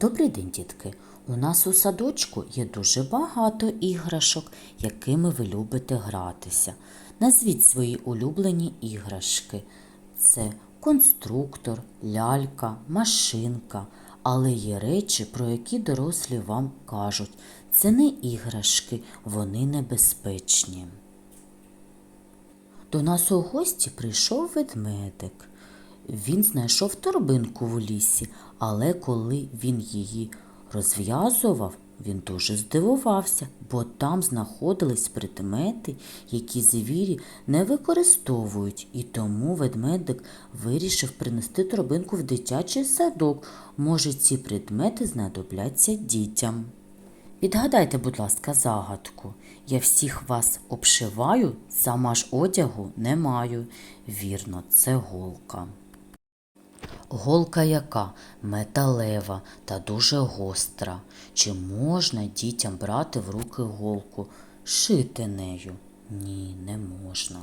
Добрий день, дітки! У нас у садочку є дуже багато іграшок, якими ви любите гратися. Назвіть свої улюблені іграшки. Це конструктор, лялька, машинка. Але є речі, про які дорослі вам кажуть. Це не іграшки, вони небезпечні. До нас у гості прийшов ведмедик. Він знайшов торбинку в лісі, але коли він її розв'язував, він дуже здивувався, бо там знаходились предмети, які звірі не використовують, і тому ведмедик вирішив принести торбинку в дитячий садок. Може, ці предмети знадобляться дітям. Відгадайте, будь ласка, загадку. Я всіх вас обшиваю, сама ж одягу не маю. Вірно, це голка. Голка яка металева та дуже гостра. Чи можна дітям брати в руки голку, шити нею? Ні, не можна.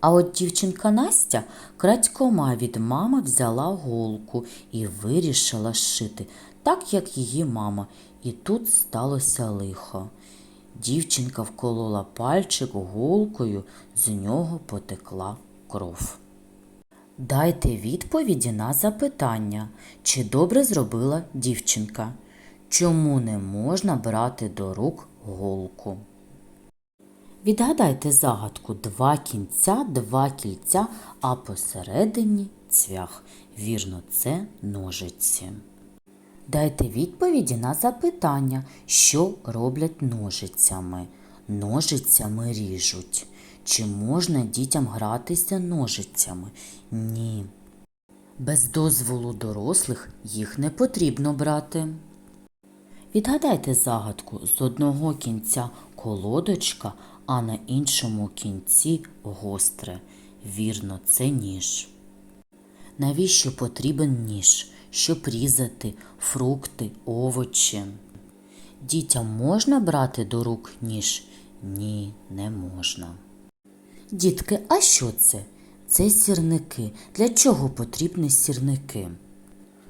А от дівчинка Настя крадькома від мами взяла голку і вирішила шити, так як її мама, і тут сталося лихо. Дівчинка вколола пальчик голкою, з нього потекла кров. Дайте відповіді на запитання, чи добре зробила дівчинка. Чому не можна брати до рук голку? Відгадайте загадку два кінця, два кільця, а посередині цвях. Вірно, це ножиці. Дайте відповіді на запитання, що роблять ножицями. Ножицями ріжуть. Чи можна дітям гратися ножицями? Ні. Без дозволу дорослих їх не потрібно брати. Відгадайте загадку з одного кінця колодочка, а на іншому кінці гостре. Вірно, це ніж. Навіщо потрібен ніж? Щоб різати фрукти, овочі. Дітям можна брати до рук ніж? Ні, не можна. Дітки, а що це? Це сірники. Для чого потрібні сірники?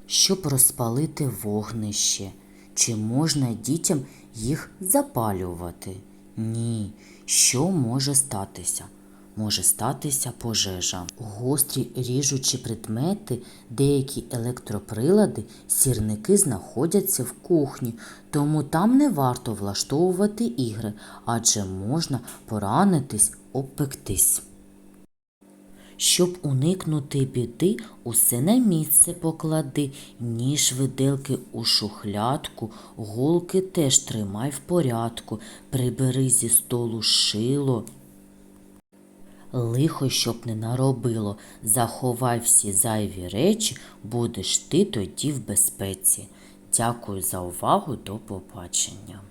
Щоб розпалити вогнище. Чи можна дітям їх запалювати? Ні. Що може статися? Може статися пожежа. Гострі ріжучі предмети, деякі електроприлади, сірники знаходяться в кухні, тому там не варто влаштовувати ігри, адже можна поранитись, обпектись. Щоб уникнути біди, усе на місце поклади, ніж виделки у шухлядку, голки теж тримай в порядку, прибери зі столу шило. Лихо, щоб не наробило, заховай всі зайві речі, будеш ти тоді в безпеці. Дякую за увагу, до побачення.